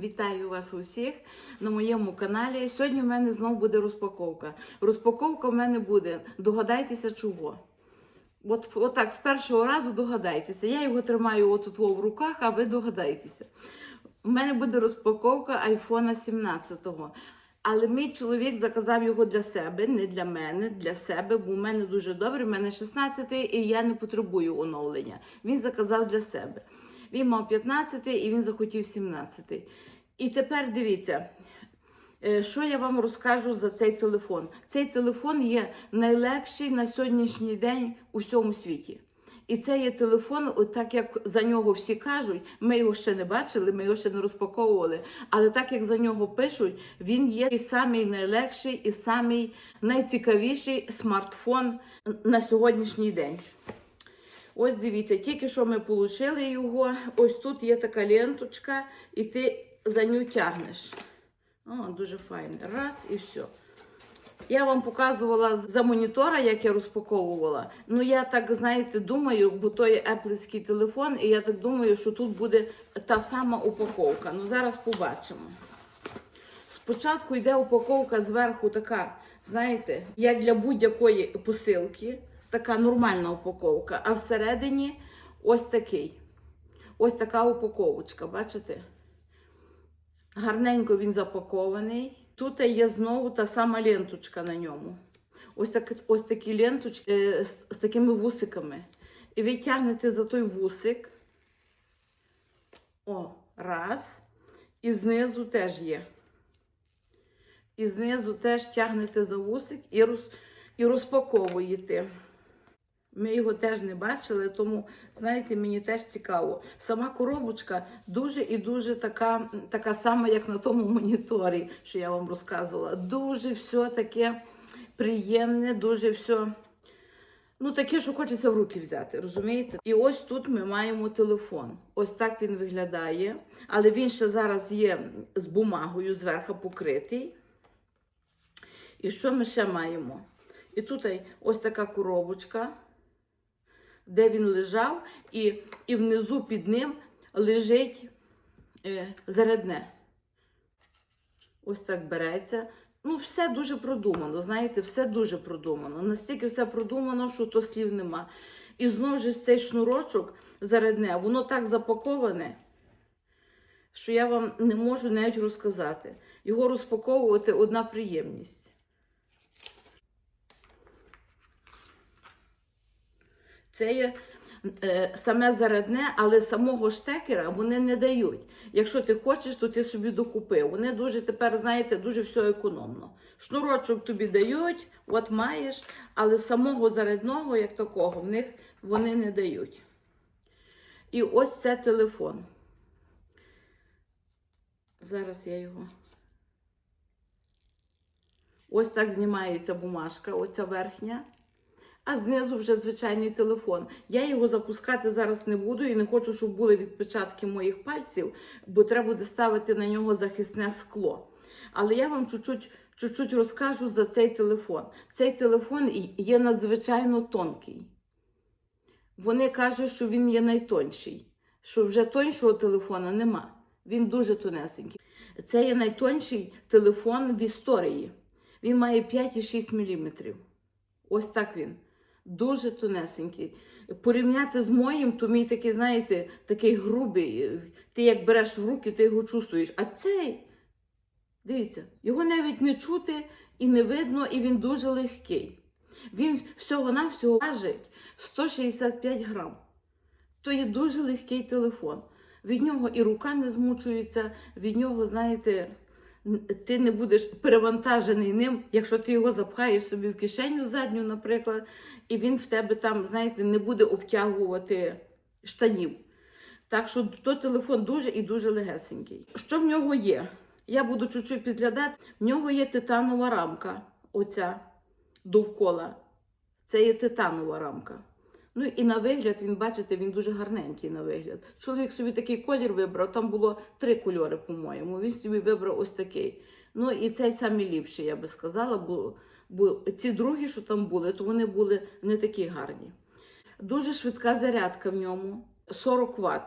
Вітаю вас усіх на моєму каналі. Сьогодні в мене знову буде розпаковка. Розпаковка в мене буде. Догадайтеся чого. От, от так, з першого разу догадайтеся. Я його тримаю отут в руках, а ви догадайтеся. У мене буде розпаковка айфона 17-го. Але мій чоловік заказав його для себе, не для мене, для себе, бо у мене дуже добре, у мене 16-й і я не потребую оновлення. Він заказав для себе. Він мав 15-й і він захотів 17-й. І тепер дивіться, е, що я вам розкажу за цей телефон. Цей телефон є найлегший на сьогоднішній день у всьому світі. І це є телефон, так як за нього всі кажуть, ми його ще не бачили, ми його ще не розпаковували. Але так як за нього пишуть, він є і самий найлегший, і самий найцікавіший смартфон на сьогоднішній день. Ось дивіться, тільки що ми отримали його. Ось тут є така ленточка, і ти за нього тягнеш. О, дуже файно. Раз і все. Я вам показувала за монітора, як я розпаковувала. Ну, я так, знаєте, думаю, бо то є еплівський телефон, і я так думаю, що тут буде та сама упаковка. Ну, зараз побачимо. Спочатку йде упаковка зверху така, знаєте, як для будь-якої посилки, така нормальна упаковка, а всередині ось такий. Ось така упаковочка, бачите? Гарненько він запакований. Тут є знову та сама ленточка на ньому. Ось, так, ось такі ленточки е, з, з такими вусиками. І ви тягнете за той вусик. О, раз. І знизу теж є. І знизу теж тягнете за вусик і, роз, і розпаковуєте. Ми його теж не бачили, тому, знаєте, мені теж цікаво. Сама коробочка дуже і дуже така, така сама, як на тому моніторі, що я вам розказувала. Дуже все таке приємне, дуже все. Ну, таке, що хочеться в руки взяти, розумієте? І ось тут ми маємо телефон. Ось так він виглядає. Але він ще зараз є з бумагою зверху покритий. І що ми ще маємо? І тут ось така коробочка, де він лежав, і, і внизу під ним лежить е, зарядне. Ось так береться. Ну, все дуже продумано, знаєте, все дуже продумано. Настільки все продумано, що то слів нема. І знову ж цей шнурочок зарядне, воно так запаковане, що я вам не можу навіть розказати. Його розпаковувати одна приємність. Це є е, саме зарядне, але самого штекера вони не дають. Якщо ти хочеш, то ти собі докупив. Вони дуже тепер, знаєте, дуже все економно. Шнурочок тобі дають, от маєш, але самого зарядного, як такого, в них вони не дають. І ось це телефон. Зараз я його. Ось так знімається бумажка, оця верхня а знизу вже звичайний телефон. Я його запускати зараз не буду і не хочу, щоб були відпечатки моїх пальців, бо треба буде ставити на нього захисне скло. Але я вам чуть-чуть розкажу за цей телефон. Цей телефон є надзвичайно тонкий. Вони кажуть, що він є найтонший, що вже тоншого телефона нема. Він дуже тонесенький. Це є найтонший телефон в історії. Він має 5,6 мм. Ось так він дуже тонесенький. Порівняти з моїм, то мій такий, знаєте, такий грубий. Ти як береш в руки, ти його чувствуєш. А цей, дивіться, його навіть не чути і не видно, і він дуже легкий. Він всього-навсього важить 165 грам. То є дуже легкий телефон. Від нього і рука не змучується, від нього, знаєте, ти не будеш перевантажений ним, якщо ти його запхаєш собі в кишеню задню, наприклад, і він в тебе там, знаєте, не буде обтягувати штанів. Так що то телефон дуже і дуже легесенький. Що в нього є? Я буду чуть-чуть підглядати. В нього є титанова рамка, оця довкола. Це є титанова рамка. Ну і на вигляд, він, бачите, він дуже гарненький на вигляд. Чоловік собі такий колір вибрав, там було три кольори, по-моєму. Він собі вибрав ось такий. Ну і цей самий ліпший, я би сказала, бо, бо ці другі, що там були, то вони були не такі гарні. Дуже швидка зарядка в ньому, 40 Вт.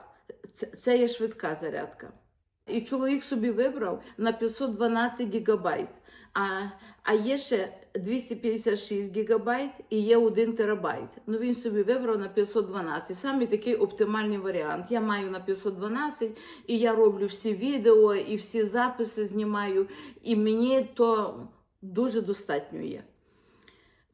Це, це є швидка зарядка. І чоловік собі вибрав на 512 гігабайт. А, а є ще 256 гігабайт і є 1 терабайт. Ну він собі вибрав на 512. Саме такий оптимальний варіант. Я маю на 512 і я роблю всі відео і всі записи знімаю, і мені то дуже достатньо є.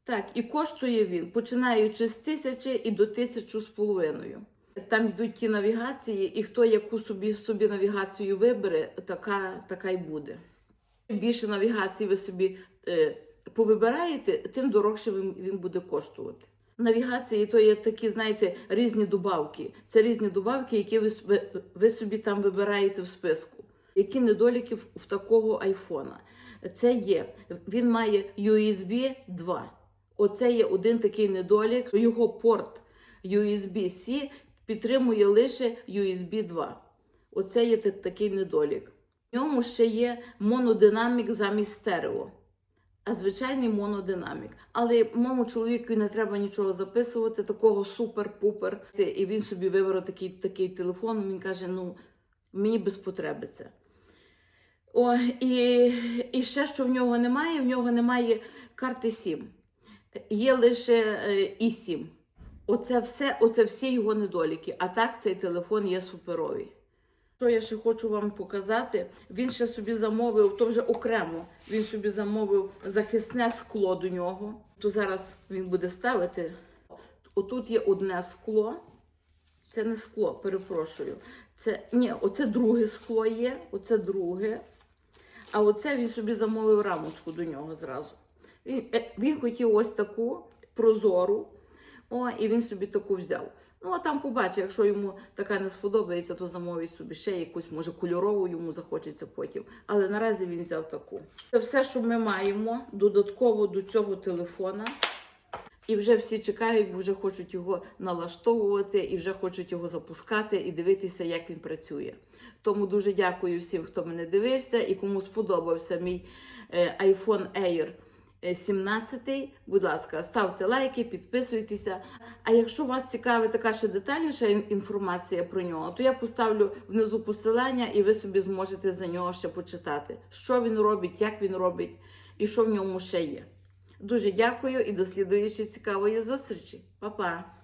Так, і коштує він, починаючи з тисячі і до тисячу з половиною. Там йдуть ті навігації, і хто яку собі, собі навігацію вибере, така, така й буде. Чим більше навігацій ви собі е, повибираєте, тим дорожче він, він буде коштувати. Навігації то є такі, знаєте, різні добавки. Це різні добавки, які ви, ви, ви собі там вибираєте в списку. Які недоліки в, в такого айфона? Це є. Він має USB 2. Оце є один такий недолік, що його порт USB-C підтримує лише USB 2. Оце є такий недолік. В ньому ще є монодинамік замість стерео, а звичайний монодинамік. Але моєму чоловіку не треба нічого записувати, такого супер-пупер. І він собі вибрав такий, такий телефон. Він каже: ну, мені без потреби це. О, і, і ще що в нього немає, в нього немає карти SIM. Є лише е, eSIM. Оце все, оце всі його недоліки. А так цей телефон є суперовий. Що я ще хочу вам показати? Він ще собі замовив, то вже окремо. Він собі замовив захисне скло до нього. То зараз він буде ставити. Отут є одне скло. Це не скло, перепрошую. Це ні, оце друге скло є, оце друге. А оце він собі замовив рамочку до нього зразу. Він, е, він хотів ось таку прозору, о, і він собі таку взяв. Ну, а там побачить, якщо йому така не сподобається, то замовить собі ще якусь, може, кольорову йому захочеться потім. Але наразі він взяв таку. Це все, що ми маємо додатково до цього телефона. І вже всі чекають, вже хочуть його налаштовувати і вже хочуть його запускати і дивитися, як він працює. Тому дуже дякую всім, хто мене дивився і кому сподобався мій е, iPhone Air е, 17. Будь ласка, ставте лайки, підписуйтеся. А якщо вас цікавить така ще детальніша інформація про нього, то я поставлю внизу посилання, і ви собі зможете за нього ще почитати, що він робить, як він робить і що в ньому ще є. Дуже дякую і до слідуючої цікавої зустрічі. Па-па!